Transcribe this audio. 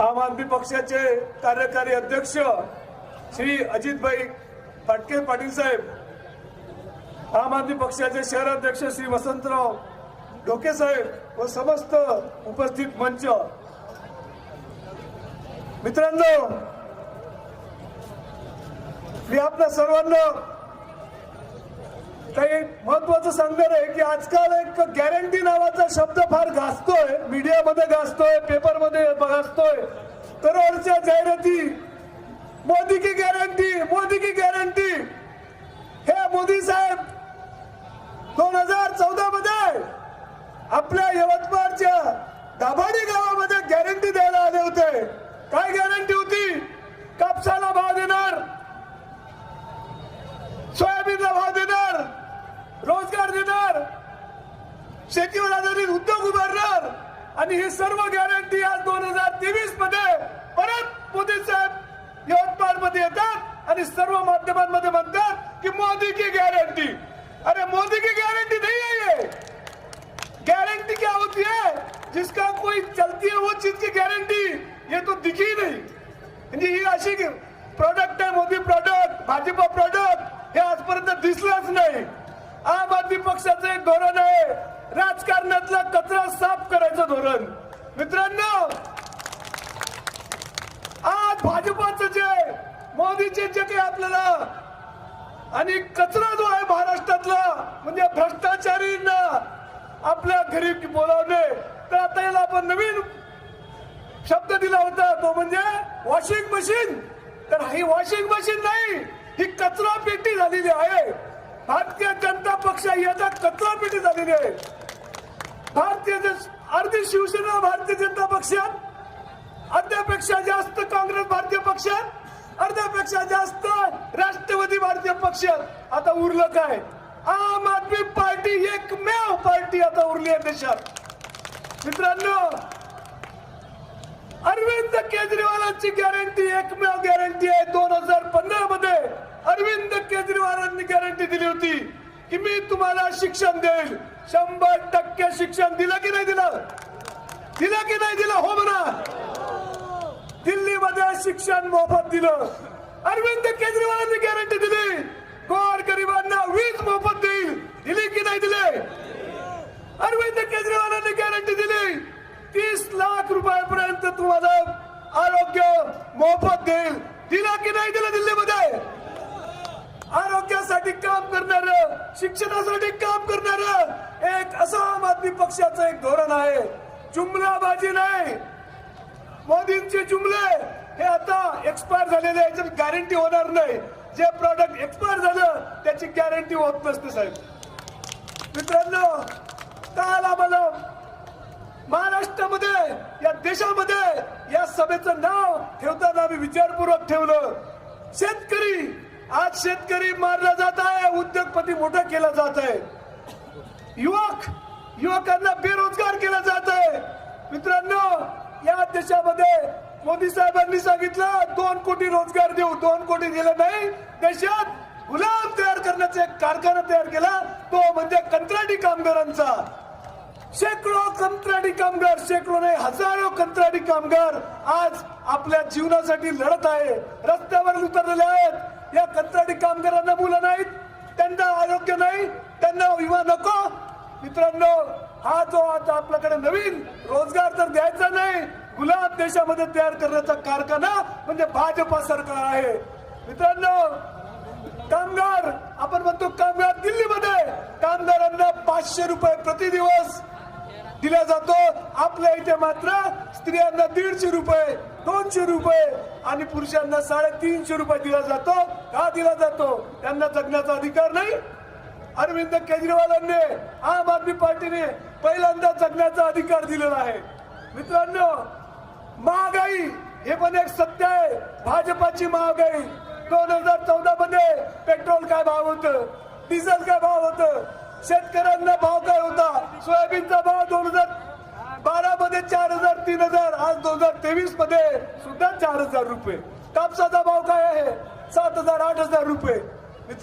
आम आदमी पक्षाचे कार्यकारी अध्यक्ष श्री अजितभाई फाटके पाटील साहेब आम आदमी पक्षाचे शहराध्यक्ष श्री वसंतराव ढोके साहेब व समस्त उपस्थित मंच. मित्रांनो मी आपल्या सर्वांना काही महत्वाचं सांगणार आहे की आजकाल एक गॅरंटी नावाचा शब्द फार गाजतोय मीडियामध्ये गाजतोय मोदी की गॅरंटी मोदी की गॅरंटी. हे मोदी साहेब दोन हजार चौदा मध्ये आपल्या यवतमाळच्या दाभाडी गावामध्ये गॅरंटी द्यायला आले होते. काय गॅरंटी होती? कापसाला भाव देणार सोयाबीनला भाव देणार रोजगार देणार शेतीवर आधारित उद्योग उभारणार. आणि ही सर्व गॅरंटी आज दोन हजार तेवीसमध्ये परत मोदी साहेब आणि सर्व माध्यमांमध्ये म्हणतात की मोदी की गॅरंटी अरे मोदी की गॅरंटी नाही है. ये गारंटी क्या होती है? जिसका कोई चलती है वो चीज की गारंटी ये तो दिखी नाही. म्हणजे ही अशी प्रोडक्ट आहे मोदी प्रोडक्ट भाजपा प्रोडक्ट हे आजपर्यंत दिसलंच नाही. आम आदमी पक्षाचं एक धोरण आहे. राजकारणातला कचरा साफ करायचं धोरण. मित्रांनो आज भाजपाचं मोदीचे जे काही आपल्याला. आणि कचरा जो आहे महाराष्ट्रातला म्हणजे भ्रष्टाचारींना आपल्या घरी बोलावणे. तर आता याला आपण नवीन शब्द दिला होता तो म्हणजे वॉशिंग मशीन तर ही वॉशिंग मशीन नाही ही कचरा पेटी झालेली आहे. भारतीय जनता पक्ष याचा कचरा पेटी झालेली आहे. भारतीय अर्धी शिवसेना भारतीय जनता पक्षात अर्ध्यापेक्षा जास्त काँग्रेस भारतीय पक्षात अर्ध्यापेक्षा जास्त राष्ट्रवादी भारतीय पक्ष आता उरलं काय? आम आदमी पार्टी एकमेव पार्टी आता उरली आहे देशात. मित्रांनो अरविंद केजरीवालांची गॅरंटी एकमेव गॅरंटी आहे. दोन हजार पंधरा मध्ये अरविंद केजरीवालांनी गॅरंटी दिली होती की मी तुम्हाला शिक्षण देईल. शंभर टक्के शिक्षण दिलं की नाही दिलं? दिलं की नाही दिलं? हो म्हणा. दिल्लीमध्ये शिक्षण मोफत दिलं. अरविंद केजरीवालांनी गॅरंटी दिली. गोर गरिबांना वीज मोफत देईल. दिली की नाही दिले? अरविंद केजरीवालांनी गॅरंटी दिली. तीस लाख रुपयापर्यंत तुम्हाला आरोग्य मोफत देईल. दिला की नाही दिलं दिल्लीमध्ये? आरोग्यासाठी काम करणार शिक्षणासाठी काम करणार एक असं आम आदमी पक्षाचं एक धोरण आहे. जुमलाबाजी नाही. मोदींचे जुमले हे आता एक्सपायर झालेले आहे, याची गॅरंटी होणार नाही. जे प्रॉडक्ट एक्सपायर झालं त्याची गॅरंटी होत नसते साहेब. मित्रांनो काल आम्हाला महाराष्ट्रामध्ये या देशामध्ये या सभेचं नाव ठेवताना आम्ही विचारपूर्वक ठेवलं. शेतकरी आज शेतकरी मारला जात आहे उद्योगपती मोठा केला जात आहे. युवक युवकांना बेरोजगार केला जात आहे. मित्रांनो देशामध्ये मोदी साहेबांनी सांगितलं दोन कोटी रोजगार देऊ दोन कोटी दिलं नाही. देशात गुलाम तयार करण्याचा एक कारखाना तयार केला तो म्हणजे कंत्राटी कामगारांचा. शेकडो कंत्राटी कामगार शेकडो नाही हजारो कंत्राटी कामगार आज आपल्या जीवनासाठी लढत आहे. रस्त्यावर उतरलेले आहेत. या कंत्राटी कामगारांना मुलं नाहीत त्यांना आरोग्य नाही त्यांना विमा नको मित्रांनो हा जो आता आपल्याकडे नवीन रोजगार तर द्यायचा नाही गुलाब देशामध्ये तयार करण्याचा कारखाना म्हणजे भाजपा सरकार आहे. मित्रांनो कामगार आपण म्हणतो कामगार दिल्लीमध्ये कामगारांना पाचशे रुपये प्रति दिवस दिला जातो. आपल्या इथे मात्र स्त्रियांना दीडशे रुपये दोनशे रुपये आणि पुरुषांना साडेतीनशे रुपये दिला जातो. का दिला जातो? त्यांना जगण्याचा अधिकार नाही. अरविंद केजरीवालांनी आम आदमी पार्टीने पहिल्यांदा जगण्याचा अधिकार दिलेला आहे. मित्रांनो महागाई हे पण एक सत्य आहे. भाजपाची महागाई. दोन हजार चौदा मध्ये पेट्रोल काय भाव होत? डिझेल काय भाव होत? शेतकऱ्यांना भाव काय होता? सोयाबीनचा भाव दोन हजार बारा मध्ये चार हजार तीन हजार. आज दोन हजार तेवीसमध्ये सुद्धा चार हजार रुपये. कापसाचा भाव काय आहे? सात हजार आठ हजार रुपये.